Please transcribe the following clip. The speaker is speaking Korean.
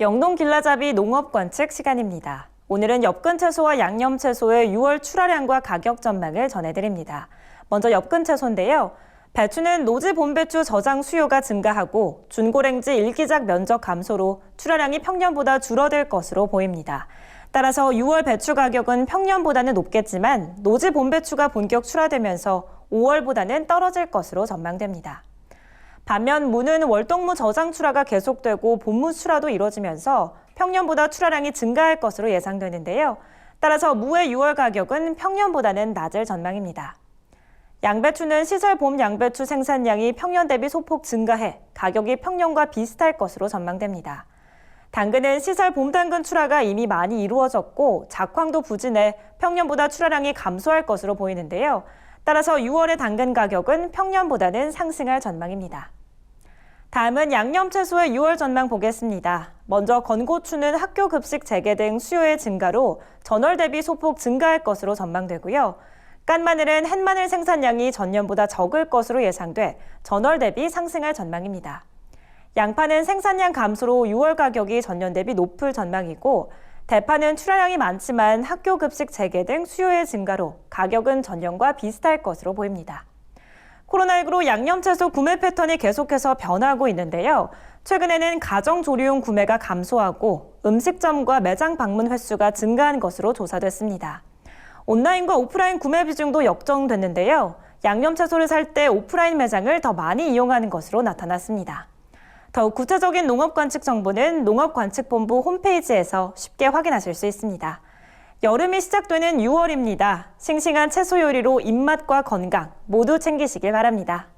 영동 길라잡이 농업 관측 시간입니다. 오늘은 엽근 채소와 양념 채소의 6월 출하량과 가격 전망을 전해드립니다. 먼저 엽근 채소인데요. 배추는 노지 봄배추 저장 수요가 증가하고 준고랭지 일기작 면적 감소로 출하량이 평년보다 줄어들 것으로 보입니다. 따라서 6월 배추 가격은 평년보다는 높겠지만 노지 봄배추가 본격 출하되면서 5월보다는 떨어질 것으로 전망됩니다. 반면 무는 월동무 저장 출하가 계속되고 본무 출하도 이뤄지면서 평년보다 출하량이 증가할 것으로 예상되는데요. 따라서 무의 6월 가격은 평년보다는 낮을 전망입니다. 양배추는 시설 봄 양배추 생산량이 평년 대비 소폭 증가해 가격이 평년과 비슷할 것으로 전망됩니다. 당근은 시설 봄 당근 출하가 이미 많이 이루어졌고 작황도 부진해 평년보다 출하량이 감소할 것으로 보이는데요. 따라서 6월의 당근 가격은 평년보다는 상승할 전망입니다. 다음은 양념 채소의 6월 전망 보겠습니다. 먼저 건고추는 학교 급식 재개 등 수요의 증가로 전월 대비 소폭 증가할 것으로 전망되고요. 깐마늘은 햇마늘 생산량이 전년보다 적을 것으로 예상돼 전월 대비 상승할 전망입니다. 양파는 생산량 감소로 6월 가격이 전년 대비 높을 전망이고 대파는 출하량이 많지만 학교 급식 재개 등 수요의 증가로 가격은 전년과 비슷할 것으로 보입니다. 코로나19로 양념 채소 구매 패턴이 계속해서 변하고 있는데요. 최근에는 가정 조리용 구매가 감소하고 음식점과 매장 방문 횟수가 증가한 것으로 조사됐습니다. 온라인과 오프라인 구매 비중도 역정됐는데요. 양념 채소를 살 때 오프라인 매장을 더 많이 이용하는 것으로 나타났습니다. 더욱 구체적인 농업 관측 정보는 농업관측본부 홈페이지에서 쉽게 확인하실 수 있습니다. 여름이 시작되는 6월입니다. 싱싱한 채소 요리로 입맛과 건강 모두 챙기시길 바랍니다.